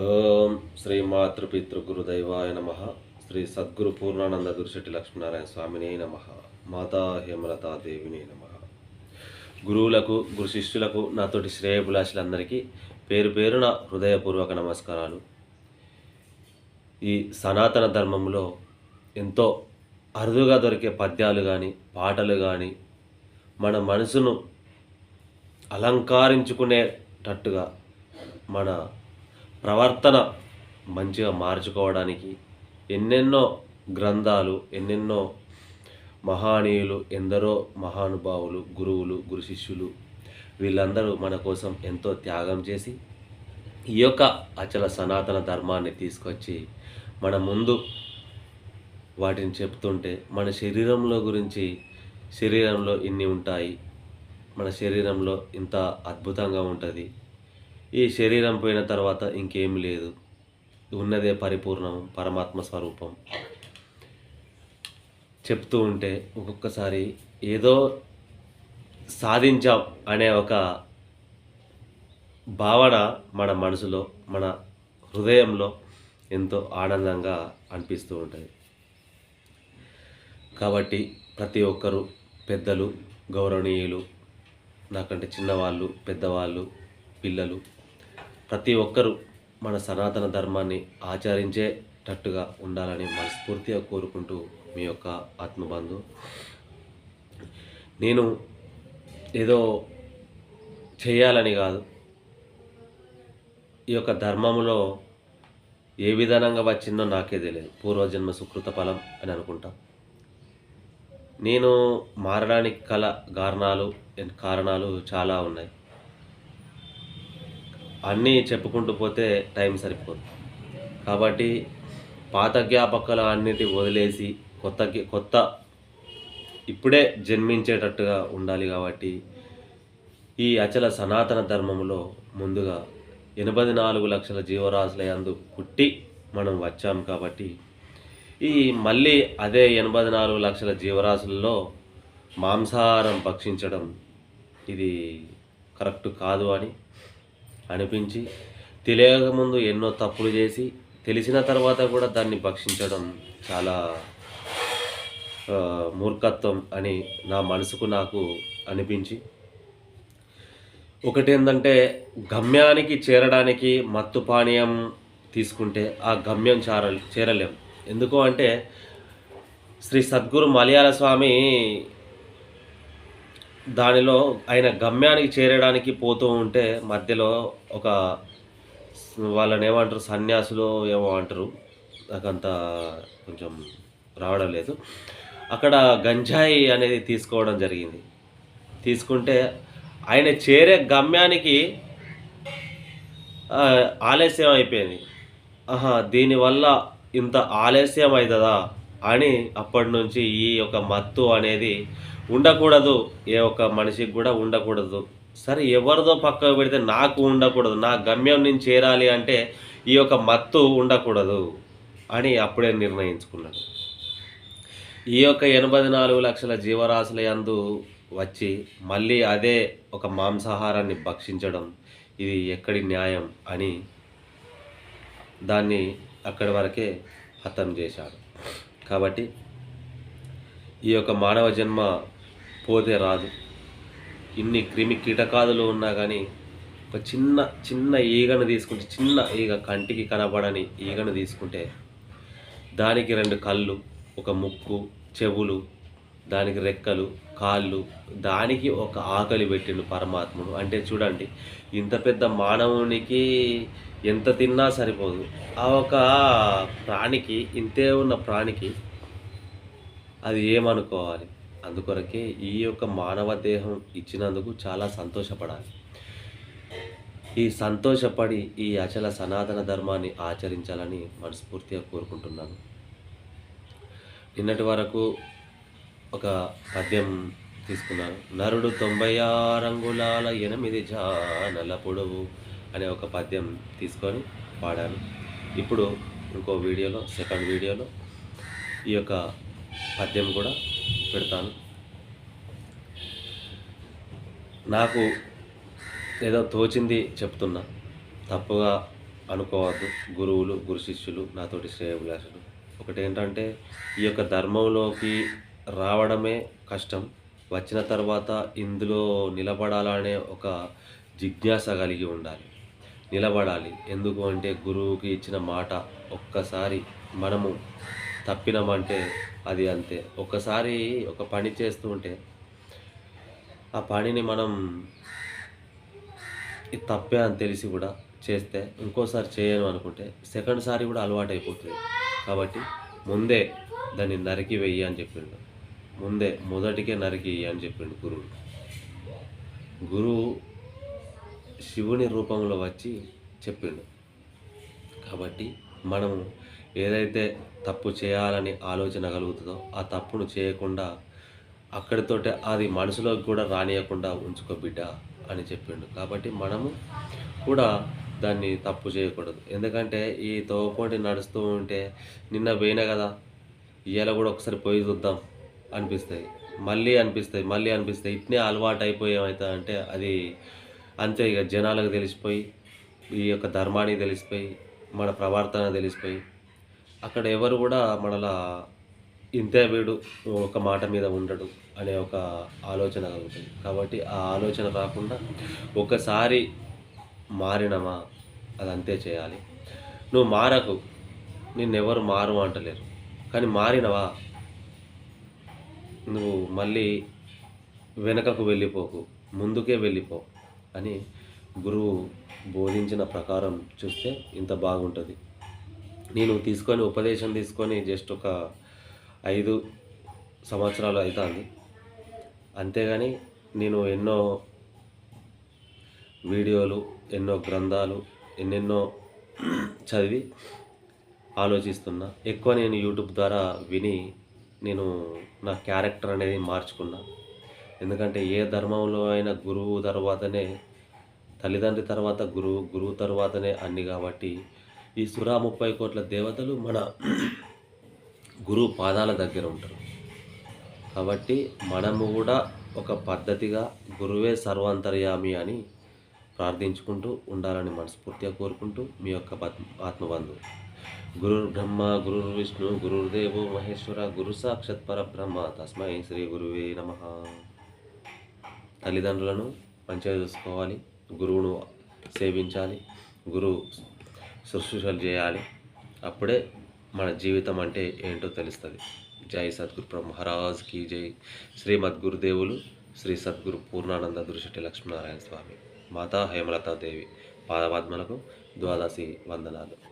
ఓం శ్రీ మాతృపితృగురుదైవాయ నమ. శ్రీ సద్గురు పూర్ణానంద గురుశెట్టి లక్ష్మీనారాయణ స్వామినే నమ. మాతా హేమలతా దేవినే నమ. గురువులకు గురు శిష్యులకు నాతోటి శ్రేయభిలాషులందరికీ పేరు పేరున హృదయపూర్వక నమస్కారాలు. ఈ సనాతన ధర్మంలో ఎంతో అరుదుగా దొరికే పద్యాలు కానీ పాటలు కానీ మన మనసును అలంకరించుకునేటట్టుగా మన ప్రవర్తన మంచిగా మార్చుకోవడానికి ఎన్నెన్నో గ్రంథాలు ఎన్నెన్నో మహానీయులు ఎందరో మహానుభావులు గురువులు గురు శిష్యులు వీళ్ళందరూ మన కోసం ఎంతో త్యాగం చేసి ఈ యొక్క అచల సనాతన ధర్మాన్ని తీసుకొచ్చి మన ముందు వాటిని చెప్తుంటే మన శరీరంలో గురించి శరీరంలో ఇన్ని ఉంటాయి మన శరీరంలో ఇంత అద్భుతంగా ఉంటుంది ఈ శరీరం పోయిన తర్వాత ఇంకేం లేదు. ఉన్నదే పరిపూర్ణం పరమాత్మ స్వరూపం. చెప్తూ ఉంటే ఒక్కొక్కసారి ఏదో సాధించాం అనే ఒక భావన మన మనసులో మన హృదయంలో ఎంతో ఆనందంగా అనిపిస్తూ ఉంటుంది. కాబట్టి ప్రతి ఒక్కరూ పెద్దలు గౌరవనీయులు నాకంటే చిన్నవాళ్ళు పెద్దవాళ్ళు పిల్లలు ప్రతి ఒక్కరూ మన సనాతన ధర్మాన్ని ఆచరించేటట్టుగా ఉండాలని మనస్ఫూర్తిగా కోరుకుంటూ మీ యొక్క ఆత్మబంధు. నేను ఏదో చేయాలని కాదు ఈ యొక్క ధర్మంలో ఏ విధానంగా వచ్చిందో నాకే తెలియదు. పూర్వజన్మ సుకృత ఫలం అని అనుకుంటా. నేను మారడానికి కల కారణాలు కారణాలు చాలా ఉన్నాయి. అన్నీ చెప్పుకుంటూ పోతే టైం సరిపోదు. కాబట్టి పాత జ్ఞాపకాలు అన్నిటి వదిలేసి కొత్త కొత్త ఇప్పుడే జన్మించేటట్టుగా ఉండాలి కాబట్టి ఈ అచల సనాతన ధర్మంలో ముందుగా ఎనభై నాలుగు లక్షల జీవరాశుల యందు పుట్టి మనం వచ్చాం కాబట్టి ఈ మళ్ళీ అదే ఎనభై నాలుగు లక్షల జీవరాశుల్లో మాంసాహారం భక్షించడం ఇది కరెక్ట్ కాదు అని అనిపించి తెలియకముందు ఎన్నో తప్పులు చేసి తెలిసిన తర్వాత కూడా దాన్ని భక్షించడం చాలా మూర్ఖత్వం అని నా మనసుకు నాకు అనిపించి ఒకటి ఏంటంటే గమ్యానికి చేరడానికి మత్తు పానీయం తీసుకుంటే ఆ గమ్యం చేర చేరలేం. ఎందుకు అంటే శ్రీ సద్గురు మలయాళ స్వామి దానిలో ఆయన గమ్యానికి చేరడానికి పోతూ ఉంటే మధ్యలో ఒక వాళ్ళని ఏమంటారు సన్యాసులు ఏమో అంటారు. నాకంత కొంచెం రావడం లేదు. అక్కడ గంజాయి అనేది తీసుకోవడం జరిగింది. తీసుకుంటే ఆయన చేరే గమ్యానికి ఆలస్యం అయిపోయింది. ఆహా దీనివల్ల ఇంత ఆలస్యం అవుతుందా అని అప్పటి నుంచి ఈ యొక్క మత్తు అనేది ఉండకూడదు. ఏ ఒక్క మనిషికి కూడా ఉండకూడదు. సరే ఎవరిదో పక్కకు పెడితే నాకు ఉండకూడదు నా గమ్యం నేను చేరాలి అంటే ఈ యొక్క మత్తు ఉండకూడదు అని అప్పుడే నిర్ణయించుకున్నాడు. ఈ యొక్క ఎనభై నాలుగు లక్షల జీవరాశుల యందు వచ్చి మళ్ళీ అదే ఒక మాంసాహారాన్ని భక్షించడం ఇది ఎక్కడి న్యాయం అని దాన్ని అక్కడి వరకే హతం చేశాడు. కాబట్టి ఈ యొక్క మానవ జన్మ పోతే రాదు. ఇన్ని క్రిమి కీటకాదులు ఉన్నా కానీ ఒక చిన్న చిన్న ఈగను తీసుకుంటే చిన్న ఈగ కంటికి కనబడని ఈగను తీసుకుంటే దానికి రెండు కళ్ళు ఒక ముక్కు చెవులు దానికి రెక్కలు కాళ్ళు దానికి ఒక ఆకలి పెట్టిండు పరమాత్ముడు. అంటే చూడండి ఇంత పెద్ద మానవునికి ఎంత తిన్నా సరిపోదు. ఆ ఒక ప్రాణికి ఇంతే ఉన్న ప్రాణికి అది ఏమనుకోవాలి? అందుకొరకే ఈ యొక్క మానవ దేహం ఇచ్చినందుకు చాలా సంతోషపడాలి. ఈ సంతోషపడి ఈ అచల సనాతన ధర్మాన్ని ఆచరించాలని మనస్ఫూర్తిగా కోరుకుంటున్నాను. నిన్నటి వరకు ఒక పద్యం తీసుకున్నాను. నరుడు తొంభై ఆరంగుళాల ఎనిమిది జానల పొడవు అనే ఒక పద్యం తీసుకొని పాడాను. ఇప్పుడు ఇంకో వీడియోలో సెకండ్ వీడియోలో ఈ యొక్క పద్యం కూడా పెడతాను. నాకు ఏదో తోచింది చెప్తున్నా. తప్పుగా అనుకోవద్దు. గురువులు గురు శిష్యులు నాతోటి శ్రేయభిలాషులు. ఒకటి ఏంటంటే ఈ యొక్క ధర్మంలోకి రావడమే కష్టం. వచ్చిన తర్వాత ఇందులో నిలబడాలనే ఒక జిజ్ఞాస కలిగి ఉండాలి. నిలబడాలి. ఎందుకు అంటే గురువుకి ఇచ్చిన మాట ఒక్కసారి మనము తప్పినామంటే అది అంతే. ఒక్కసారి ఒక పని చేస్తూ ఉంటే ఆ పనిని మనం ఇది తప్పే అని తెలిసి కూడా చేస్తే ఇంకోసారి చేయను అనుకుంటే సెకండ్ సారి కూడా అలవాటు అయిపోతుంది కాబట్టి ముందే దాన్ని నరికి వెయ్యి అని చెప్పిండు. ముందే మొదటికే నరికి అని చెప్పిండు గురువు. గురువు శివుని రూపంలో వచ్చి చెప్పిండు. కాబట్టి మనము ఏదైతే తప్పు చేయాలని ఆలోచన కలుగుతుందో ఆ తప్పును చేయకుండా అక్కడితోటే అది మనసులోకి కూడా రానియకుండా ఉంచుకో బిడ్డ అని చెప్పిండు. కాబట్టి మనము కూడా దాన్ని తప్పు చేయకూడదు. ఎందుకంటే ఈ తోపోటి నడుస్తూ ఉంటే నిన్న పోయినా కదా ఇవాళ కూడా ఒకసారి పోయి చూద్దాం. అనిపిస్తాయి. మళ్ళీ అనిపిస్తాయి మళ్ళీ అనిపిస్తాయి. ఇట్నే అలవాటు అయిపోయి ఏమవుతుందంటే అది అంతే ఇక జనాలకు తెలిసిపోయి ఈ యొక్క ధర్మానికి తెలిసిపోయి మన ప్రవర్తన తెలిసిపోయి అక్కడ ఎవరు కూడా మనలా ఇంతే వీడు ఒక మాట మీద ఉండడు అనే ఒక ఆలోచన కలుగుతుంది. కాబట్టి ఆ ఆలోచన రాకుండా ఒకసారి మారినమా అది అంతే చేయాలి. నువ్వు మారకు నిన్నెవరు మారు అంటలేరు. కానీ మారినవా? నువ్వు మళ్ళీ వెనకకు వెళ్ళిపోకు ముందుకే వెళ్ళిపో అని గురువు బోధించిన ప్రకారం చూస్తే ఇంత బాగుంటుంది. నేను తీసుకొని ఉపదేశం తీసుకొని జస్ట్ ఒక ఐదు సంవత్సరాలు అవుతుంది అంతేగాని నేను ఎన్నో వీడియోలు ఎన్నో గ్రంథాలు ఎన్నెన్నో చదివి ఆలోచిస్తున్నా. ఎక్కువ నేను యూట్యూబ్ ద్వారా విని నేను నా క్యారెక్టర్ అనేది మార్చుకున్నా. ఎందుకంటే ఏ ధర్మంలో అయినా గురువు తర్వాతనే తల్లిదండ్రి తర్వాత గురువు గురువు తర్వాతనే అన్ని కాబట్టి ఈ సురా ముప్పై కోట్ల దేవతలు మన గురువు పాదాల దగ్గర ఉంటారు. కాబట్టి మనము కూడా ఒక పద్ధతిగా గురువే సర్వాంతర్యామి అని ప్రార్థించుకుంటూ ఉండాలని మనస్ఫూర్తిగా కోరుకుంటూ మీ యొక్క పత్- ఆత్మబంధువు. గురుర్ బ్రహ్మ గురుర్ విష్ణు గురుర్దేవో మహేశ్వర గురు సాక్షాత్ పరబ్రహ్మ తస్మై శ్రీ గురువే నమ తల్లిదండ్రులను మంచిగా చూసుకోవాలి గురువును సేవించాలి గురువు శుశ్రూషలు చేయాలి. అప్పుడే మన జీవితం అంటే ఏంటో తెలుస్తుంది. జై సద్గురు బ్రహ్మ మహారాజ్ కీ జై. శ్రీమద్ గురుదేవులు శ్రీ సద్గురు పూర్ణానంద దృష్టి లక్ష్మీనారాయణ స్వామి మాతా హేమలతాదేవి పాదపద్మలకు ద్వాదశి వందనాలు.